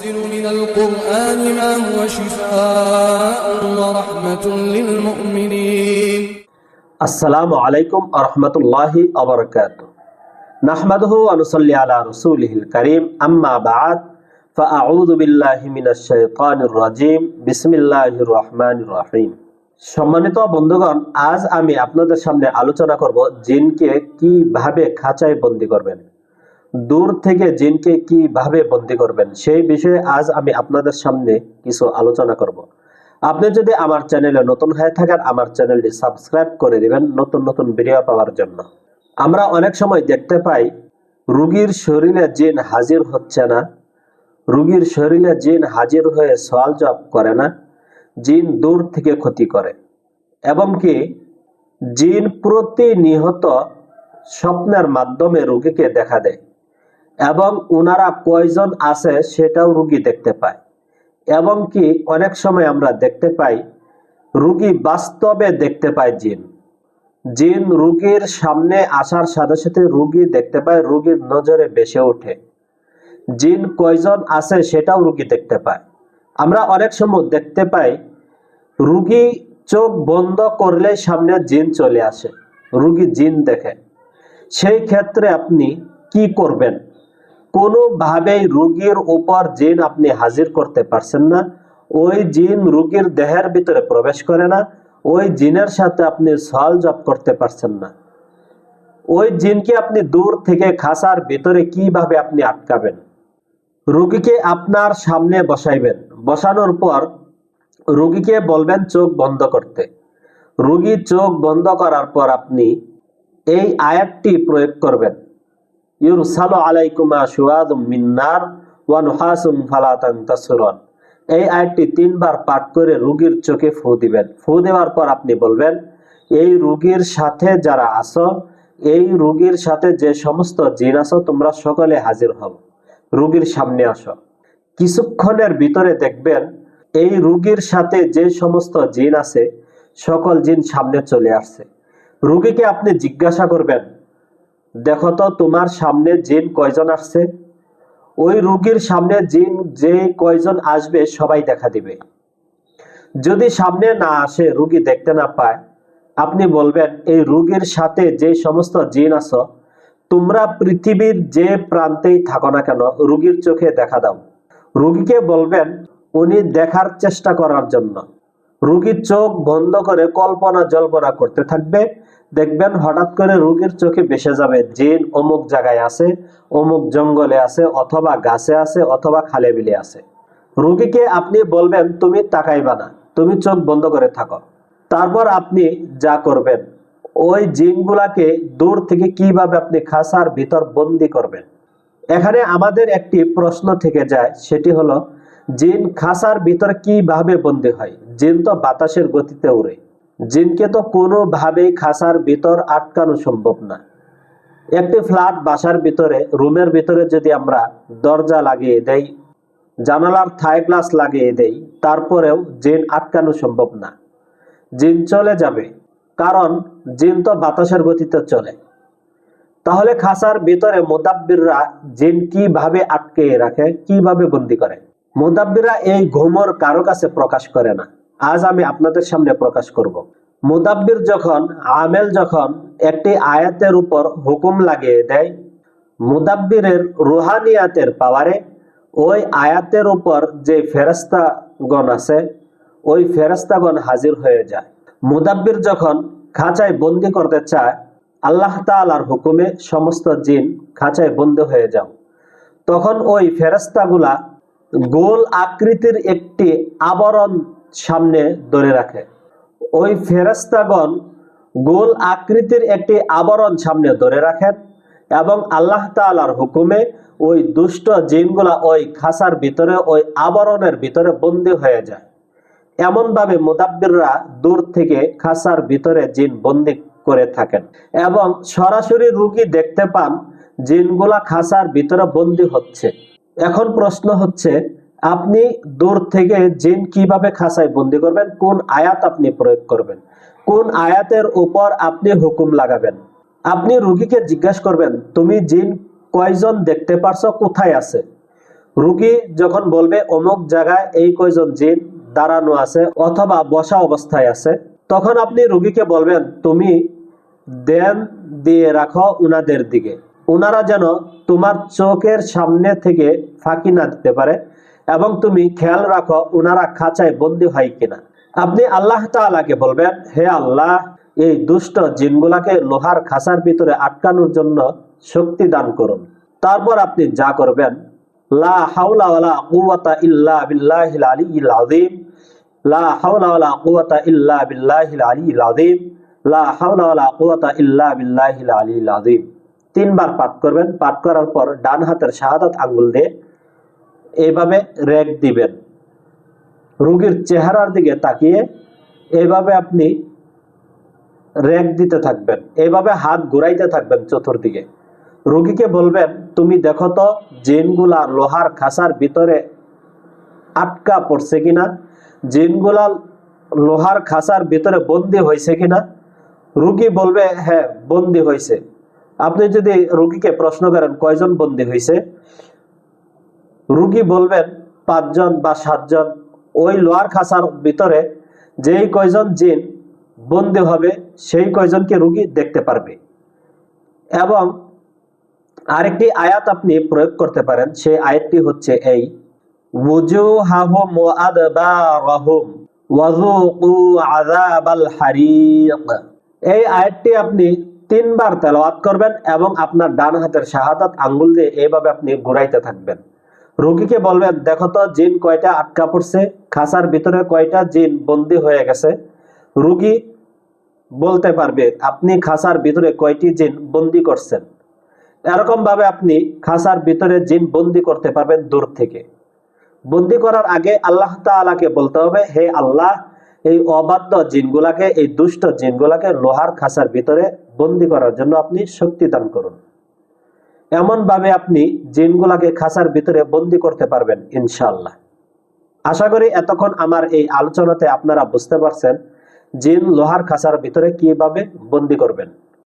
وننزل من القرآن ما هو شفاء ورحمة للمؤمنين আসসালামু আলাইকুম আরহামতুল্লাহি আবরকাত নাহমাদহু আনুসল্লি আলা রসুলিহিল করিম আম্মা বাদ ফাআউযু বিল্লাহি মিনাশ শাইতানির রাজিম বিসমিল্লাহির রহমানির রহিম সম্মানিত বন্ধুগণ আজ আমি আপনাদের সামনে আলোচনা করব জিনকে কিভাবে খাঁচায় বন্দি করবেন দূর থেকে জিনকে কীভাবে বন্দি করবেন, সেই বিষয়ে আজ আমি আপনাদের সামনে কিছু আলোচনা করব। আপনি যদি আমার চ্যানেলে নতুন হয়ে থাকেন, আমার চ্যানেলটি সাবস্ক্রাইব করে দিবেন নতুন নতুন ভিডিও পাওয়ার জন্য। আমরা অনেক সময় দেখতে পাই, রুগীর শরীরে জিন হাজির হচ্ছে না, রুগীর শরীরে জিন হাজির হয়ে সওয়াল জব করে না, জিন দূর থেকে ক্ষতি করে। এবং কি, জিন প্রতিনিহত স্বপ্নের মাধ্যমে রুগীকে দেখা দেয়। এবং ওনারা কয়জন আছে সেটাও রুগী দেখতে পায়। এবং কি অনেক সময় আমরা দেখতে পাই, রুগী বাস্তবে দেখতে পায় জিন। জিন রুগীর সামনে আসার সাথে সাথে রুগী দেখতে পায়, রুগীর নজরে বেসে ওঠে। জিন কয়জন আছে সেটাও রুগী দেখতে পায়। আমরা অনেক সময় দেখতে পাই, রুগী চোখ বন্ধ করলে সামনে জিন চলে আসে, রুগী জিন দেখে। সেই ক্ষেত্রে আপনি কি করবেন? কোনোভাবেই রুগীর উপর জিন আপনি হাজির করতে পারছেন না। ওই জিন রুগীর দেহের ভিতরে প্রবেশ করে না। ওই জিনের সাথে আপনি সল জপ করতে পারছেন না। ওই জিনকে আপনি দূর থেকে খাসার ভিতরে কীভাবে আপনি আটকাবেন? রুগীকে আপনার সামনে বসাইবেন। বসানোর পর রুগীকে বলবেন চোখ বন্ধ করতে। রুগী চোখ বন্ধ করার পর আপনি এই আয়াতটি প্রয়োগ করবেন। ইউরসালু মিন্নার ওয়া নুহাসুম ফালা তানতাসুরুন। এই আয়াতটি তিনবার পাঠ করে চোখে ফু দিবেন। ফু দেওয়ার পর আপনি বলবেন, এই সাথে যারা এই সাথে যে সমস্ত জিন আছো, তোমরা সকলে হাজির হও। রুগীর সামনে আসো। কিছুক্ষণের ভিতরে দেখবেন, এই রুগীর সাথে যে সমস্ত জিন আছে, সকল জিন সামনে চলে আসছে। রুগীকে আপনি জিজ্ঞাসা করবেন দেখো তো, তোমার সামনে জিন কয়জন আসছে? ওই রুগীর সামনে জিন যে কয়জন আসবে সবাই দেখা দিবে। যদি সামনে না আসে, রুগী দেখতে না পায়, আপনি বলবেন, এই রুগীর সাথে যে সমস্ত জিন আছো, তোমরা পৃথিবীর যে প্রান্তেই থাকো না কেন, রুগীর চোখে দেখা দাও। রুগীকে বলবেন, উনি দেখার চেষ্টা করার জন্য। রুগীর চোখ বন্ধ করে কল্পনা জল্পনা করতে থাকবে। দেখবেন হঠাৎ করে রুগীর চোখে বেসে যাবে, জিন অমুক জায়গায় আছে, অমুক জঙ্গলে আছে, অথবা গাছে আছে, অথবা খালে বিলে আছে। রুগীকে আপনি বলবেন, তুমি তাকাইবা না, তুমি চোখ বন্ধ করে থাকো। তারপর আপনি যা করবেন, ওই জিনগুলাকে দূর থেকে কীভাবে আপনি খাসার ভিতর বন্দি করবেন? এখানে আমাদের একটি প্রশ্ন থেকে যায়, সেটি হলো, জিন খাসার ভিতর কীভাবে বন্দি হয়? জিন তো বাতাসের গতিতে উড়ে। জিনকে তো কোনোভাবেই খাসার ভিতর আটকানো সম্ভব না। একটি ফ্ল্যাট বাসার ভিতরে, রুমের ভিতরে যদি আমরা দরজা লাগিয়ে দেই, জানালার থাই গ্লাস লাগিয়ে দেই, তারপরেও জিন আটকানো সম্ভব না। জিন চলে যাবে, কারণ জিন তো বাতাসের গতিতে চলে। তাহলে খাসার ভিতরে মোদাব্বিররা জিন কীভাবে আটকে রাখে, কীভাবে বন্দি করে? মোদাব্বিররা এই ঘুমর কারও কাছে প্রকাশ করে না। আজ আমি আপনাদের সামনে প্রকাশ করব। মুদাব্বির যখন, আমেল যখন একটি আয়াতের উপর হুকুম লাগিয়ে দেয়, মুদাব্বিরের রুহানিয়াতের পাওয়ারে ওই আয়াতের উপর যে ফেরস্তাগণ আছে, ওই ফেরস্তাগণ হাজির হয়ে যায়। মুদাব্বির যখন খাঁচায় বন্দি করতে চায়, আল্লাহ তালার হুকুমে সমস্ত জিন খাঁচায় বন্দি হয়ে যাও। তখন ওই ফেরস্তাগুলা গোল আকৃতির একটি আবরণ সামনে ধরে রাখে। ওই ফেরেস্তাগণ গোল আকৃতির একটি আবরণ সামনে ধরে রাখেন এবং আল্লাহ তালার হুকুমে ওই দুষ্ট জিনগুলা ওই খাসার ভিতরে, ওই আবরণের ভিতরে বন্দী হয়ে যায়। এমনভাবে মুদাব্বিররা দূর থেকে খাসার ভিতরে জিন বন্দী করে থাকেন এবং সরাসরি রুগী দেখতে পান জিনগুলা খাসার ভিতরে বন্দি হচ্ছে। এখন প্রশ্ন হচ্ছে আপনি দূর থেকে জিন কীভাবে খাসায় বন্দি করবেন? কোন আয়াত আপনি প্রয়োগ করবেন? কোন আয়াতের উপর আপনি হুকুম লাগাবেন? আপনি রুগীকে জিজ্ঞাসা করবেন, তুমি জিন কয়জন দেখতে পারছ? কোথায় আছে? রুগী যখন বলবে, অমুক জায়গায় এই কয়জন জিন দাঁড়ানো আছে অথবা বসা অবস্থায় আছে? তখন আপনি রুগীকে বলবেন, তুমি দেন দিয়ে রাখো উনাদের দিকে। উনারা যেন তোমার চোখের সামনে থেকে ফাঁকি না দিতে পারে। এবং তুমি খেয়াল রাখো, উনারা খাঁচায় বন্দি হয় কিনা। আপনি আল্লাহ তাআলাকে বলবেন, হে আল্লাহ, এই দুষ্ট জিনগুলাকে লোহার খাঁচার ভিতরে আটকানোর জন্য শক্তি দান করুন। তারপর আপনি যা করবেন, লা লা লা তিনবার পাঠ করবেন, পাঠ করার পর ডান হাতের শাহাদাত আঙ্গুল দিয়ে এইভাবে রেক দিবেন। রোগীর চেহারার দিকে তাকিয়ে এইভাবে আপনি রেক দিতে থাকবেন এইভাবে হাত ঘুরাইতে থাকবেন চতুর্দিকে। রোগীকে বলবেন, তুমি দেখো তো, জিনগুলা লোহার খাসার ভিতরে আটকা পড়ছে কিনা? জিনগুলা লোহার খাসার ভিতরে বন্দি হয়েছে কিনা? রুগী বলবে হ্যাঁ বন্দি হয়েছে। আপনি যদি রুগীকে প্রশ্ন করেন, কয়জন বন্দি হয়েছে? রুগী বলবেন, পাঁচজন বা সাতজন ওই লোহার খাসার ভিতরে যেই কয়জন জিন বন্দি হবে, সেই কয়জনকে রুগী দেখতে পারবে। এবং আরেকটি আয়াত আপনি প্রয়োগ করতে পারেন, সেই আয়াতটি হচ্ছে এই এই আয়াতটি আপনি তিনবার তেলাওয়াত করবেন এবং আপনার ডান হাতের শাহাদাত আঙ্গুল দিয়ে এইভাবে আপনি ঘুরাইতে থাকবেন। রোগীকে বলবেন দেখো তো, জিন কয়টা আটকা পড়ছে খাসার ভিতরে কয়টা জিন বন্দি হয়ে গেছে। রুগী বলতে পারবে, আপনি খাসার ভিতরে কয়টি জিন বন্দি করছেন? এরকম ভাবে আপনি খাসার ভিতরে জিন বন্দি করতে পারবেন দূর থেকে। বন্দি করার আগে আল্লাহ তাআলাকে বলতে হবে, হে আল্লাহ, এই অবাধ্য জিনগুলাকে, এই দুষ্ট জিনগুলাকে লোহার খাসার ভিতরে বন্দি করার জন্য আপনি শক্তি দান করুন। এমন ভাবে আপনি জিনগুলাকে খাঁচার ভিতরে বন্দি করতে পারবেন ইনশাল্লাহ আশা করি এতক্ষণ আমার এই আলোচনাতে আপনারা বুঝতে পারছেন জিন লোহার খাঁচার ভিতরে কীভাবে বন্দি করবেন।